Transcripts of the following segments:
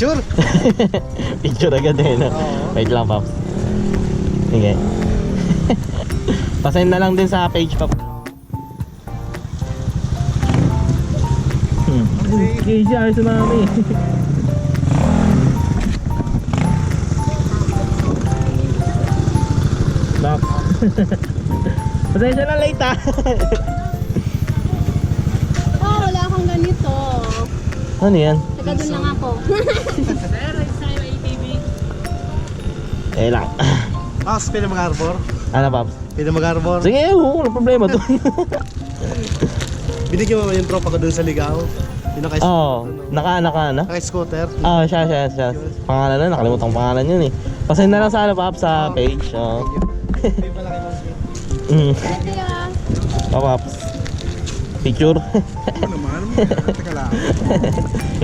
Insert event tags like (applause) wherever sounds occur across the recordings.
Picture? (laughs) Picture agad eh, no? Oo. Wait lang, Pops. Sige. (laughs) Pasend na lang din sa page, Pops. Hmm. Casey, ayos na mami. Bak. (laughs) Pasensya na late ah. Oh, wala akong ganito. Ano yan? Taga doon lang ako. Eh lang. Ah, pwede mag-arbor? ano, Pops? Pwede mag-arbor? Sige, oo, walang problema to. (laughs) Binigyan mo yung tropa ko dun sa ligaw. Yung naka Oo, oh, naka, naka, na? naka scooter. Ah, siya, siya, siya. Pangalan na, nakalimutan ko pangalan yun eh. Pasend na lang sa ano, Pop, sa page. Oo. May pala kay Ma'am Sweet. Mm. Pwede ah. Oh, Pops. Picture. Ano naman? Teka lang.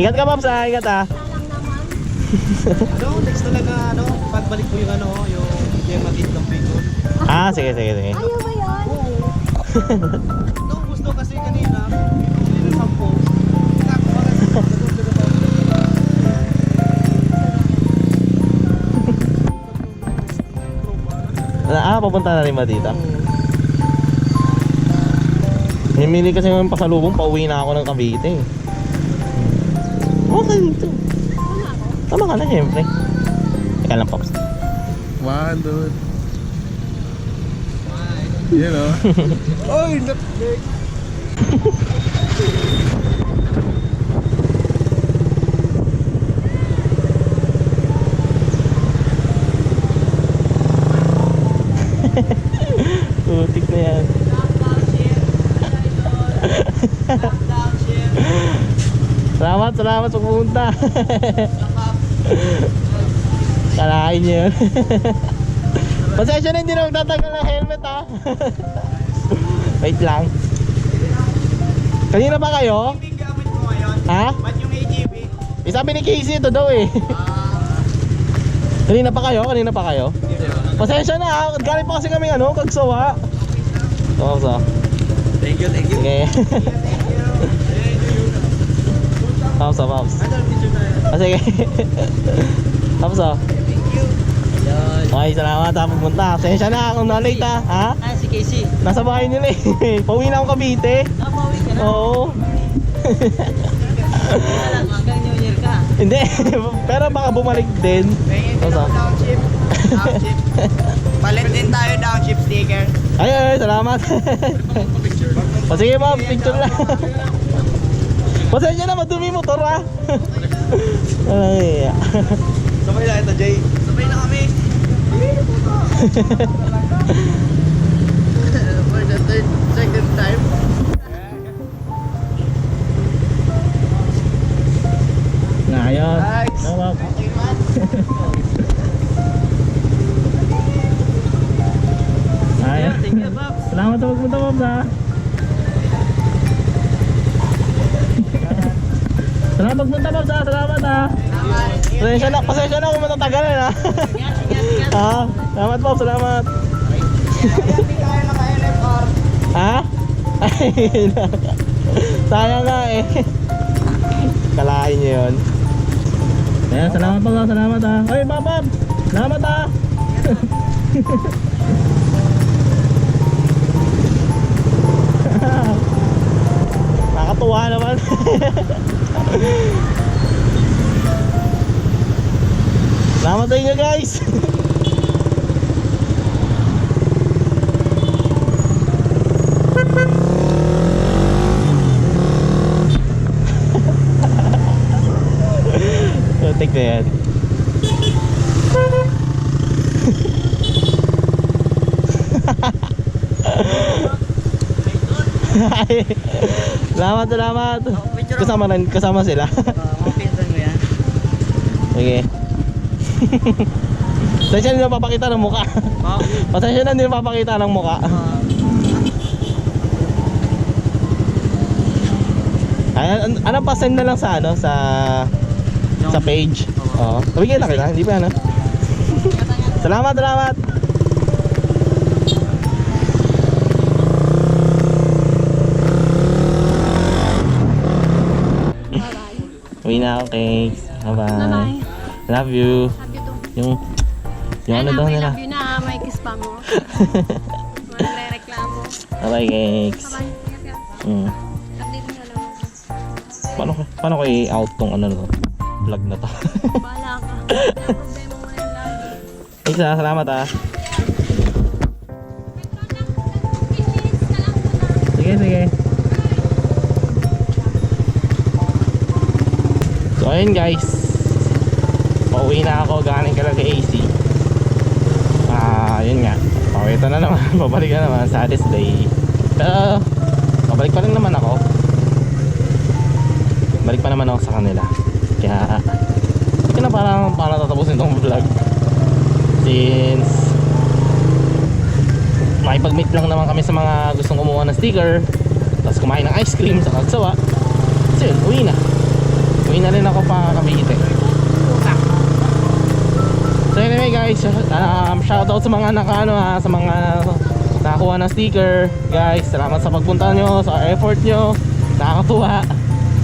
ingat ka, Pops, ah. Ingat, ah. Ano, next talaga, ano, pagbalik mo yung ano, yung yung magit ng pico. Ah, sige, sige, sige. Ayaw ba yun? Nung gusto kasi kanina, hindi na sa Ah, papunta na rin ba dito? Mimili kasi ng pasalubong, pauwi na ako ng Cavite. eh. Okay, dito. Tama ka na, syempre. Teka lang, Pops. One, dude. You know. Oy, Netflix! Putik na yan. Salamat, salamat sa pumunta. (laughs) Kalain niyo yun. (laughs) Pasensya na hindi na magtatagal ng helmet ha. (laughs) Wait lang. Kanina ba kayo? Hindi gamit mo ngayon. Ha? Ba't yung AGB? Eh, sabi ni Casey ito daw eh. Kanina pa kayo? Kanina pa kayo? Pasensya na ha. Galing pa kasi kami ano, kagsawa. Oo, so. Thank you, thank you. Sige. Pops, ah, pops. Ano. Ah, sige. (laughs) Pops, ah. Okay, salamat ha, pumunta. Pasensya na kung na-late ha. Ha? Ah, si Casey. Nasa bahay nila eh. (laughs) Pauwi na akong Cavite. Napawi ka na. Oo. Wala lang, hanggang New Year ka. (laughs) Hindi. Pero baka bumalik din. Basta. ako downshift. Downshift. Palit din tayo downshift sticker. Ay, ay, salamat. o sige ma'am, picture lang. Pasensya na, madumi motor ha. (laughs) Ay, Sabay na ito, Jay. Sabay na kami. (laughs) For the third, second time. Ngayon. Nice. Tama. Okay, man. Thank you, Pops. Salamat sa pagpunta ma'am ha. Salamat pagpunta ma'am ha. Salamat ha. Pasensya na, pasensya na kung matatagalan ha. Ha? (laughs) Salamat po, salamat. (laughs) Ha? Ay, (laughs) sayang nga eh. Kalain niyo yun. Ayan, salamat po, salamat ha. Ay, babab! Salamat ha! Nakatuwa naman. (laughs) Sa inyo guys. (laughs) Tutik na salamat, salamat. Kasama rin, kasama sila. Sige. Pasensya na papakita ng muka. Oh. Pasensya na hindi papakita ng muka. Ayan, an- ano pa send na lang sa ano sa sa page. Oo. Tabigyan na kita, hindi pa ano. salamat, salamat. Uwi na ako, cakes. Bye-bye. Bye-bye. Love you. Love you too. Yung, yung ano daw nila. love you na. May kiss pa mo. (laughs) Magre-reklamo. Bye-bye, cakes. Bye-bye. Mm. Update mo lang. Paano, paano ko i-out tong ano na to? Vlog na to. (laughs) Bahala ka. Problema mo na yung lagi. Isa, salamat ah. Sige, sige. So ayun guys. Pauwi na ako galing kalaga AC. Ah, yun nga. Pawita na naman. (laughs) Babalik na naman. Saddest day. Pero, babalik pa rin naman ako. Balik pa naman ako sa kanila. Kaya, hindi ko na parang paano tatapusin tong vlog. Since, makipag-meet lang naman kami sa mga gustong kumuha ng sticker. Tapos kumain ng ice cream sa Kalsawa. So yun, uwi na. Uwi na rin ako pa Cavite. So anyway guys, um, shoutout sa mga nakaano ha, sa mga nakakuha ng sticker. Guys, salamat sa pagpunta nyo, sa effort nyo. Nakakatuwa.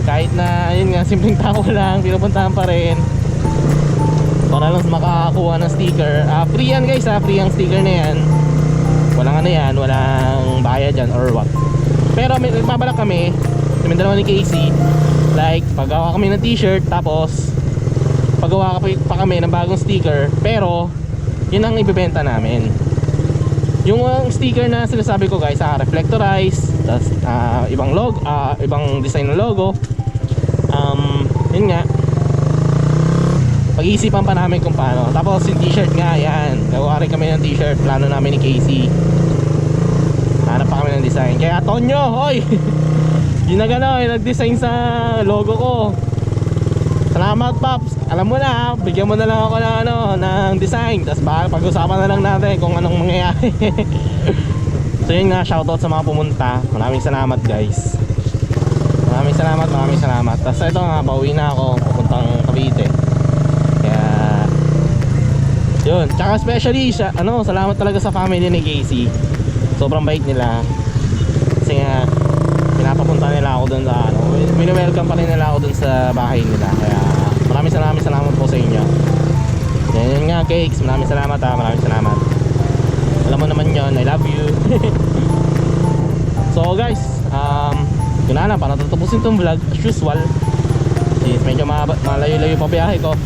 Kahit na yun nga, simpleng tao (laughs) lang, pinupuntahan pa rin. Para lang makakuha ng sticker. Ah, free yan guys ha, free ang sticker na yan. Walang ano yan, walang bayad dyan or what. Pero may nagbabalak kami, kami dalawa ni Casey, like paggawa kami ng t-shirt tapos paggawa ka pa kami ng bagong sticker pero yun ang ibebenta namin. Yung uh, sticker na sinasabi ko guys ah, reflectorize tas ah, ibang logo ah, ibang design ng logo um, yun nga. Pag-iisipan pa namin kung paano. Tapos yung t-shirt nga yan gawa rin kami ng t-shirt plano namin ni Casey. Hanap pa kami ng design. Kaya Tonyo hoy (laughs) yun na gano'n nag-design sa logo ko Salamat Paps. Alam mo na, bigyan mo na lang ako ng ano, ng design. Tapos pag-usapan na lang natin kung anong mangyayari. (laughs) so yun nga, shoutout sa mga pumunta. Maraming salamat guys. Maraming salamat, maraming salamat. Tapos ito nga, pauwi na ako, pupuntang Cavite. Kaya, yun. Tsaka especially, siya, ano, salamat talaga sa family ni Casey. Sobrang bait nila. Kasi nga, pinapapunta nila ako dun sa ano, welcome pa rin nila ako dun sa bahay nila. Kaya maraming salamat salamat po sa inyo. Yan yun nga cakes, maraming salamat ha, maraming salamat. Alam mo naman yon I love you. (laughs) so guys, um, yun na lang, para tatapusin tong vlog as usual. Since medyo ma- malayo-layo pa biyahe ko.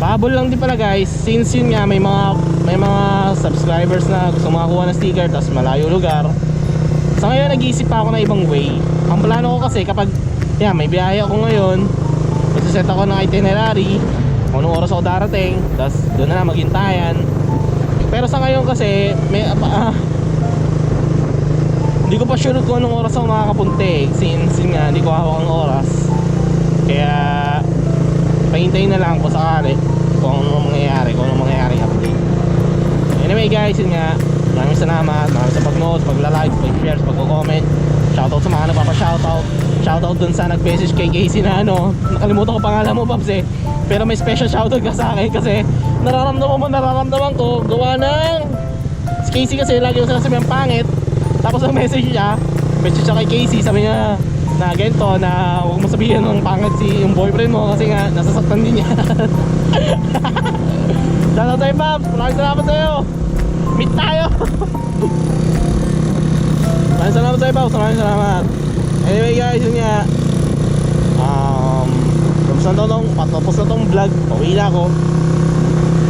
Pahabol lang din pala guys, since yun nga may mga may mga subscribers na gusto makakuha ng sticker tapos malayo lugar. Sa ngayon nag-iisip pa ako ng ibang way. Ang plano ko kasi kapag yan, may biyahe ako ngayon, magsiset ako ng itinerary, kung anong oras ako darating, tapos doon na lang maghintayan. Pero sa ngayon kasi, may, ah, hindi ko pa sure kung anong oras ako makakapunti since nga, hindi ko hawak ang oras. Kaya, pahintayin na lang kung sakali kung anong mangyayari, kung anong mangyayari update. Anyway guys, yun nga, maraming salamat, maraming sa pag-notes, pagla-like, pag-share, pag-comment. Shoutout sa mga nagpapa-shoutout. Shoutout dun sa nag-message kay Casey na ano, nakalimutan ko pangalan mo, Babs eh. Pero may special shoutout ka sa akin kasi nararamdaman mo, nararamdaman ko, gawa ng... Si Casey kasi lagi ko sinasabi ang pangit. Tapos ang message niya, message siya kay Casey, sabi niya na ganito na huwag mo sabihin ng pangit si yung boyfriend mo kasi nga nasasaktan din niya. (laughs) Shoutout tayo, Babs. Maraming salamat sa'yo. Meet tayo. (laughs) Maraming salamat sa'yo, Babs. Maraming salamat. Anyway, guys, yun nga. Um, tapos na to tong, patapos na tong vlog. Pauwi na ako.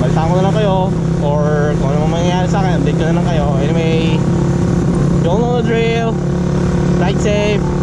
Balitaan ko na lang kayo. Or kung ano mang mangyayari sa akin, update ko na lang kayo. Anyway, all know the drill. Ride safe.